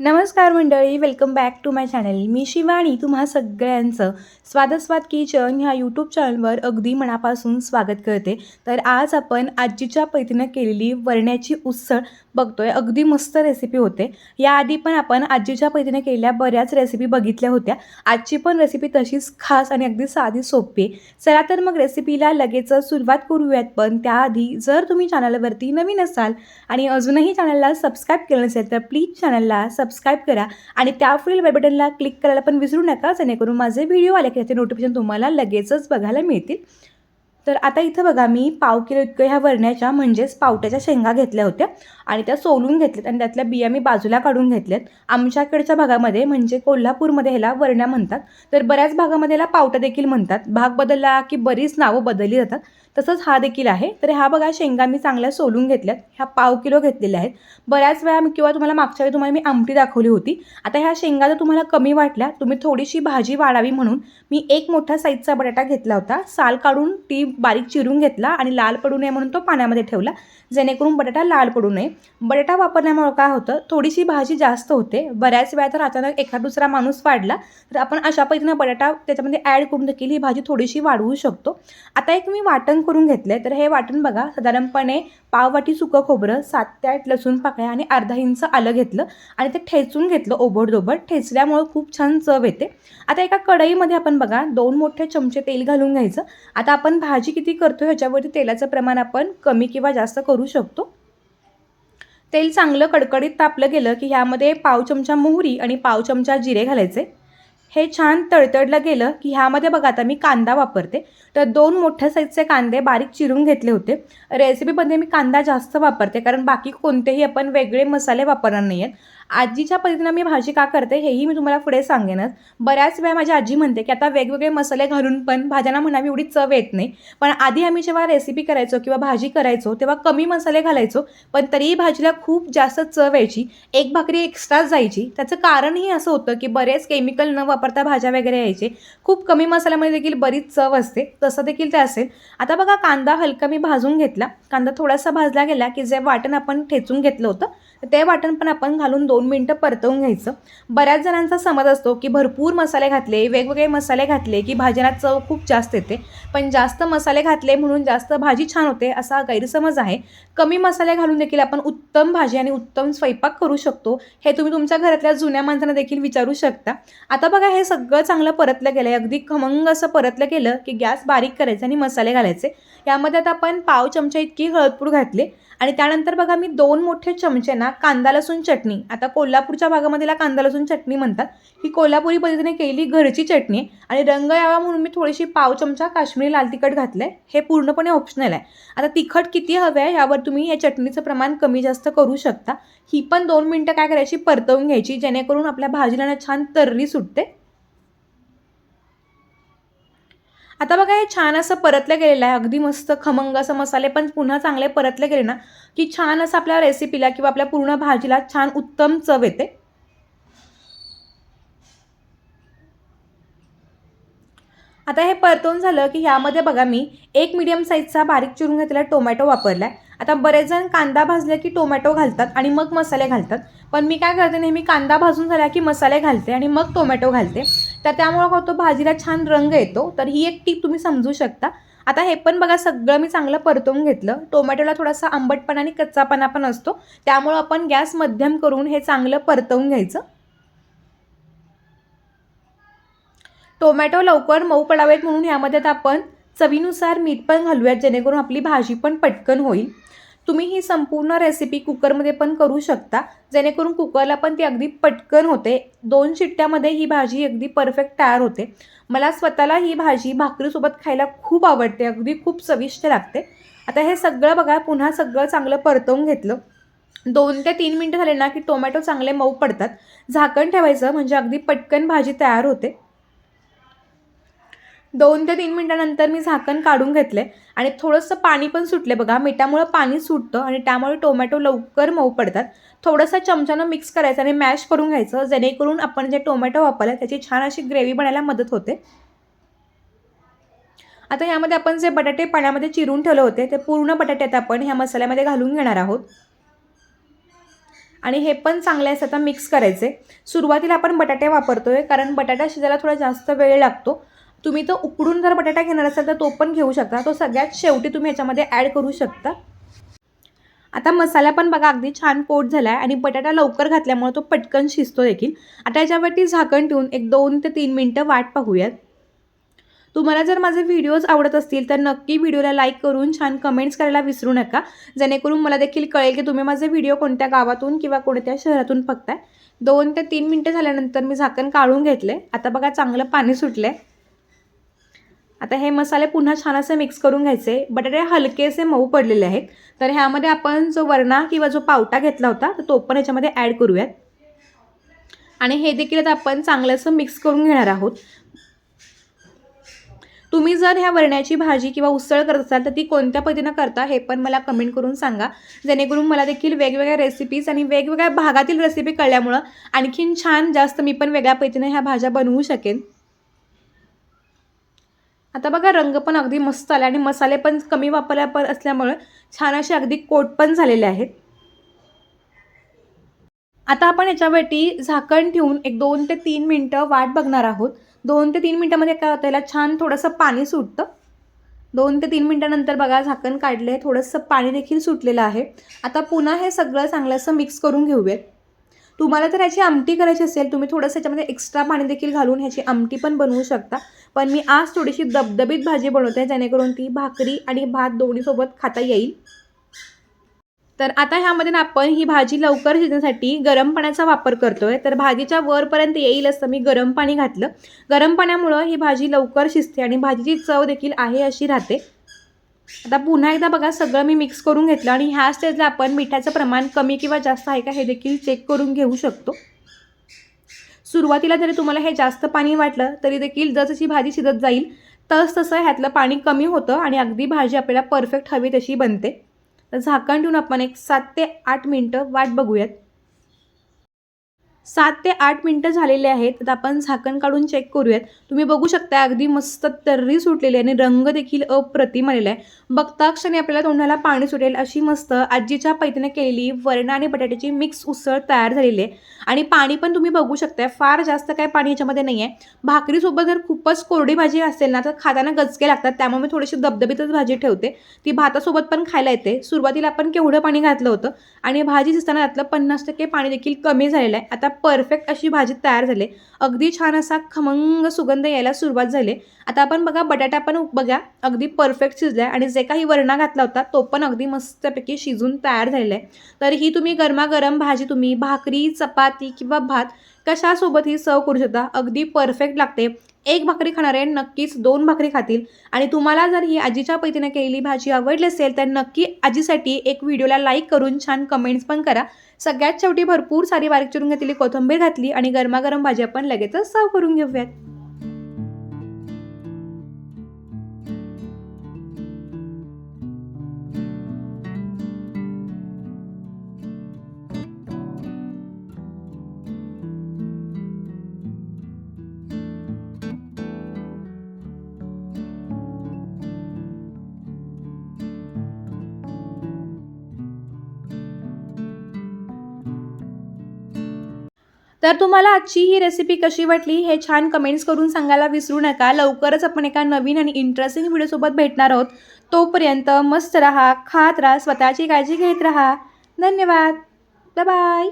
नमस्कार मंडळी welcome back to my channel मी शिवानी तुम्हा सगळ्यांचं स्वादस्वाद किचन ह्या यूट्यूब चॅनलवर अगदी मनापासून स्वागत करते. तर आज आपण आजीच्या पैतीनं केलेली वरण्याची उसळ बघतोय. अगदी मस्त रेसिपी होते. याआधी पण आपण आजीच्या पैतीनं केलेल्या बऱ्याच रेसिपी बघितल्या होत्या. आजची पण रेसिपी तशीच खास आणि अगदी साधी सोपी आहे. चला तर मग रेसिपीला लगेच सुरुवात करूयात. पण त्याआधी जर तुम्ही चॅनलवरती नवीन असाल आणि अजूनही चॅनलला सबस्क्राईब केलं नसेल तर प्लीज चॅनलला सबस्क्राईब करा आणि त्या पुढील बटनला क्लिक करायला पण विसरू नका जेणेकरून माझे व्हिडिओ आले की त्याचे नोटिफिकेशन तुम्हाला लगेचच बघायला मिळतील. तर आता इथं बघा मी पाव किलो इतकं ह्या वरण्याच्या म्हणजेच पावट्याच्या शेंगा घेतल्या होत्या. आणि त्या सोलून घेतल्यात आणि त्यातल्या बिया मी बाजूला काढून घेतल्यात. आमच्याकडच्या भागामध्ये म्हणजे कोल्हापूरमध्ये ह्याला वरण्या म्हणतात. तर बऱ्याच भागामध्ये ह्याला पावटा देखील म्हणतात. भाग बदलला की बरीच नावं बदलली जातात. तसंच हा देखील आहे. तर ह्या बघा शेंगा मी चांगल्या सोलून घेतल्यात. ह्या पाव किलो घेतलेल्या आहेत. बऱ्याच वेळा मी किंवा तुम्हाला मागच्या वेळी तुम्हाला मी आमटी दाखवली होती. आता ह्या शेंगा जर तुम्हाला कमी वाटल्या तुम्ही थोडीशी भाजी वाढावी म्हणून मी एक मोठा साईजचा बटाटा घेतला होता. साल काढून ती बारीक चिरून घेतला आणि लाल पडू नये म्हणून तो पाण्यामध्ये ठेवला. जेणेकरून बटाटा लाल पडू नये. बटाटा वापरल्यामुळं काय होतं? थोडीशी भाजी जास्त होते. बऱ्याच वेळा तर अचानक एखाद दुसरा माणूस वाढला तर आपण अशा पद्धतीनं बटाटा त्याच्यामध्ये ॲड करून देखील ही भाजी थोडीशी वाढवू शकतो. आता एक मी वाटण करून घेतलं आहे तर हे वाटण बघा. साधारणपणे पाववाटी सुकं खोबरं सात ते आठ लसूण पाकळ्या आणि अर्धा इंच आलं घेतलं आणि ते ठेचून घेतलं ओबडदोबड ठेचल्यामुळं खूप छान चव येते. आता एका कढईमध्ये आपण बघा दोन मोठे चमचे तेल घालून घ्यायचं. आता आपण भाजी किती करतो ह्याच्यावरती तेलाचं प्रमाण आपण कमी किंवा जास्त करू शकतो. तेल चांगलं कडकडीत तापलं गेलं की ह्यामध्ये पाव चमचा मोहरी आणि पाव चमचा जिरे घालायचे. हे छान तळतळलं गेलं की ह्यामध्ये बघा आता मी कांदा वापरते. तर दोन मोठ्या साईजचे कांदे बारीक चिरून घेतले होते. रेसिपीमध्ये मी कांदा जास्त वापरते कारण बाकी कोणतेही आपण वेगळे मसाले वापरणार नाही आहेत आजीच्या पद्धतीनं मी भाजी का करते हेही मी तुम्हाला पुढे सांगेनच. बऱ्याच वेळा माझी आजी म्हणते की आता वेगवेगळे मसाले घालून पण भाज्यांना म्हणावी एवढी चव येत नाही. पण आधी आम्ही जेव्हा रेसिपी करायचो किंवा भाजी करायचो तेव्हा कमी मसाले घालायचो पण तरीही भाजीला खूप जास्त चव यायची एक भाकरी एक्स्ट्राच जायची. त्याचं कारणही असं होतं की बरेच केमिकल न वापरता भाज्या वगैरे यायचे. खूप कमी मसाल्यामध्ये देखील बरीच चव असते तसं देखील ते असेल. आता बघा कांदा हलका मी भाजून घेतला. कांदा थोडासा भाजला गेला की जे वाटण आपण ठेचून घेतलं होतं ते वाटण पण आपण घालून दोन दोन मिनटं परतवून घ्यायचं. बऱ्याच जणांचा समज असतो की भरपूर मसाले घातले वेगवेगळे मसाले घातले की भाजीला चव खूप जास्त येते. पण जास्त मसाले घातले म्हणून जास्त भाजी छान होते असा गैरसमज आहे. कमी मसाले घालून देखील आपण उत्तम भाजी आणि उत्तम स्वयंपाक करू शकतो हे तुम्ही तुमच्या घरातल्या जुन्या माणसांना देखील विचारू शकता. आता बघा हे सगळं चांगलं परतलं गेलं आहे अगदी खमंग असं परतलं गेलं की गॅस बारीक करायचा आणि मसाले घालायचे. यामध्ये आता आपण पाव चमचा इतकी हळदपूड घातली आणि त्यानंतर बघा मी दोन मोठे चमचे ना कांदा लसूण चटणी आता कोल्हापूरच्या भागामध्ये कांदा लसूण चटणी म्हणतात. ही कोल्हापुरी पद्धतीने केली घरची चटणी आणि रंग यावा म्हणून मी थोडीशी पाव चमचा काश्मीरी लाल तिखट घातलं आहे हे पूर्णपणे ऑप्शनल आहे. आता तिखट किती हवं आहे यावर तुम्ही या चटणीचं प्रमाण कमी जास्त करू शकता. ही पण दोन मिनटं काय करायची? परतवून घ्यायची जेणेकरून आपल्या भाजीला छान तर्री सुटते. आता बघा हे छान असं परतलं गेलेलं आहे. अगदी मस्त खमंग असं मसाले पण पुन्हा चांगले परतले गेले ना की छान असं आपल्या रेसिपीला किंवा आपल्या पूर्ण भाजीला छान उत्तम चव येते. आता हे परतवून झालं की ह्यामध्ये बघा मी एक मिडियम साईजचा बारीक चिरून घेतलेला टोमॅटो वापरला आहे आता बरेच जण कांदा भाजले की टोमॅटो घालतात आणि मग मसाले घालतात. पण मी काय करते नेहमी कांदा भाजून झाला की मसाले घालते आणि मग टोमॅटो घालते. तर त्यामुळं होतो भाजीला छान रंग येतो. तर ही एक टीप तुम्ही समजू शकता. आता हे पण बघा सगळं मी चांगलं परतवून घेतलं. टोमॅटोला थोडासा आंबटपणा आणि कच्चापणा पण असतो. त्यामुळं आपण गॅस मध्यम करून हे चांगलं परतवून घ्यायचं. टोमॅटो लवकर मऊ पडावेत म्हणून ह्यामध्ये आपण चवीनुसार मीठ पण घालूयात जेणेकरून आपली भाजी पण पटकन होईल. तुम्ही ही संपूर्ण रेसिपी कुकरमध्ये पण करू शकता. जेणेकरून कुकरला पण ती अगदी पटकन होते. दोन शिट्ट्यामध्ये ही भाजी अगदी परफेक्ट तयार होते. मला स्वतःला ही भाजी भाकरीसोबत खायला खूप आवडते. अगदी खूप चविष्ट लागते. आता हे सगळं बघा पुन्हा सगळं चांगलं परतवून घेतलं. दोन ते तीन मिनटं झाले ना की टोमॅटो चांगले मऊ पडतात. झाकण ठेवायचं म्हणजे अगदी पटकन भाजी तयार होते. दोन ते तीन मिनटानंतर मी झाकण काढून घेतले आणि थोडंसं पाणी पण सुटले बघा. मिठामुळं पाणी सुटतं आणि त्यामुळे टोमॅटो लवकर मऊ पडतात. थोडंसं चमच्यानं मिक्स करायचं आणि मॅश करून घ्यायचं. जेणेकरून आपण जे टोमॅटो वापरले त्याची छान अशी ग्रेव्ही बनायला मदत होते. आता यामध्ये आपण जे बटाटे पाण्यामध्ये चिरून ठेवले होते ते पूर्ण बटाट्यात आपण ह्या मसाल्यामध्ये घालून घेणार आहोत. आणि हे पण चांगले असं आता मिक्स करायचे. सुरुवातीला आपण बटाटे वापरतो आहे कारण बटाटा शिजायला थोडा जास्त वेळ लागतो. तुम्ही तो उकडून जर बटाटा घेणार असाल तर तो पण घेऊ शकता. तो सगळ्यात शेवटी तुम्ही याच्यामध्ये ॲड करू शकता. आता मसाला पण बघा अगदी छान कोट झाला आहे आणि बटाटा लवकर घातल्यामुळे तो पटकन शिजतो देखील. आता याच्यावरती झाकण ठेवून एक दोन ते तीन मिनटं वाट पाहूयात. तुम्हाला जर माझे व्हिडिओज आवडत असतील तर नक्की व्हिडिओला लाईक करून छान कमेंट्स करायला विसरू नका. जेणेकरून मला देखील कळेल की तुम्ही माझे व्हिडिओ कोणत्या गावातून किंवा कोणत्या शहरातून बघताय. दोन ते तीन मिनटं झाल्यानंतर मी झाकण काढून घेतले आता बघा चांगलं पाणी सुटलं आहे आता हे मसाले पुन्हा छान असे मिक्स करून घ्यायचे. बटाटे हलकेसे मऊ पडलेले आहेत. तर ह्यामध्ये आपण जो वरणा किंवा जो पावटा घेतला होता तर तो पण ह्याच्यामध्ये ॲड करूयात. आणि हे देखील आता आपण चांगलं असं मिक्स करून घेणार आहोत. तुम्ही जर ह्या वरण्याची भाजी किंवा उसळ करत असाल तर ती कोणत्या पद्धतीनं करता हे पण मला कमेंट करून सांगा. जेणेकरून मला देखील वेगवेगळ्या रेसिपीज आणि वेगवेगळ्या भागातील रेसिपी कळल्यामुळं आणखीन छान जास्त मी पण वेगळ्या पद्धतीनं ह्या भाज्या बनवू शकेन. आता बघा रंग पण अगदी मस्त आला आणि मसाले पण कमी वापरल्या पण असल्यामुळे छान असे अगदी कोट पण झालेले आहेत. आता आपण याच्यावरती झाकण ठेवून एक दोन ते तीन मिनटं वाट बघणार आहोत. दोन ते तीन मिनटामध्ये काय होतं याला छान थोडंसं पाणी सुटतं. दोन ते तीन मिनटानंतर बघा झाकण काढलं आहे थोडंसं पाणी देखील सुटलेलं आहे. आता पुन्हा हे सगळं चांगलं असं मिक्स करून घेऊयात. तुम्हाला जर ह्याची आमटी करायची असेल तुम्ही थोडंसं ह्याच्यामध्ये एक्स्ट्रा पाणी देखील घालून ह्याची आमटी पण बनवू शकता. पण मी आज थोडीशी दबदबीत भाजी बनवते जेणेकरून ती भाकरी आणि भात दोन्हीसोबत खाता येईल. तर आता ह्यामध्ये ना आपण ही भाजी लवकर शिजण्यासाठी गरम पाण्याचा वापर करतोय. तर भाजीच्या वरपर्यंत येईल असं मी गरम पाणी घातलं. गरम पाण्यामुळं ही भाजी लवकर शिजते आणि भाजीची चव देखील आहे अशी राहते. आता पुन्हा एकदा बघा सगळं मी मिक्स करून घेतलं आणि ह्या स्टेजला आपण मिठाचं प्रमाण कमी किंवा जास्त आहे का हे देखील चेक करून घेऊ शकतो. सुरुवातीला जरी तुम्हाला हे जास्त पाणी वाटलं तरी देखील जसजशी भाजी शिजत जाईल तस तसं ह्यातलं पाणी कमी होतं आणि अगदी भाजी आपल्याला परफेक्ट हवी तशी बनते. तर झाकण ठेवून आपण एक सात ते आठ मिनटं वाट बघूयात. सात ते आठ मिनटं झालेले आहेत तर आपण झाकण काढून चेक करूयात. तुम्ही बघू शकता अगदी मस्त तर्री सुटलेली आहे आणि रंग देखील अप्रतिम आलेला आहे. बघता क्षणी आपल्याला तोंडाला पाणी सुटेल अशी मस्त आजीच्या पैतीने केलेली वरण आणि बटाट्याची मिक्स उसळ तयार झालेली आहे. आणि पाणी पण तुम्ही बघू शकता फार जास्त काय पाणी याच्यामध्ये नाही आहे भाकरीसोबत जर खूपच कोरडी भाजी असेल ना तर खाताना गचके लागतात त्यामुळे मी थोडीशी दबदबीतच भाजी ठेवते. ती भातासोबत पण खायला येते. सुरुवातीला आपण केवढं पाणी घातलं होतं आणि भाजी दिसताना त्यातलं पन्नास टक्के पाणी देखील कमी झालेलं आहे. आता परफेक्ट अशी भाजी तयार झाली. अगदी छान असा खमंग सुगंध यायला सुरुवात झाली. आता आपण बघा बटाटा पण बघा अगदी परफेक्ट शिजला आहे आणि जे काही वरणा घातला होता तो पण अगदी मस्तपैकी शिजून तयार झालेला आहे. तर ही तुम्ही गरमागरम भाजी तुम्ही भाकरी चपाती किंवा भात कशासोबतही सर्व करू शकता. अगदी परफेक्ट लागते. एक भाकरी खाणारे नक्कीच दोन भाकरी खातील. आणि तुम्हाला जर ही आजीच्या पैतीने केलेली भाजी आवडली असेल तर नक्की आजीसाठी एक व्हिडिओला लाईक करून छान कमेंट्स पण करा. सगळ्यात शेवटी भरपूर सारी बारीक चिरून घेतलेली कोथिंबीर घातली आणि गरमागरम भाजी आपण लगेचच सर्व करून घेऊयात. तर तुम्हाला आजची ही रेसिपी कशी वाटली हे छान कमेंट्स करून सांगायला विसरू नका. लवकरच आपण एका नवीन आणि इंटरेस्टिंग व्हिडिओसोबत भेटणार आहोत. तोपर्यंत मस्त राहा खात राहा स्वतःची काळजी घेत राहा. धन्यवाद. बाय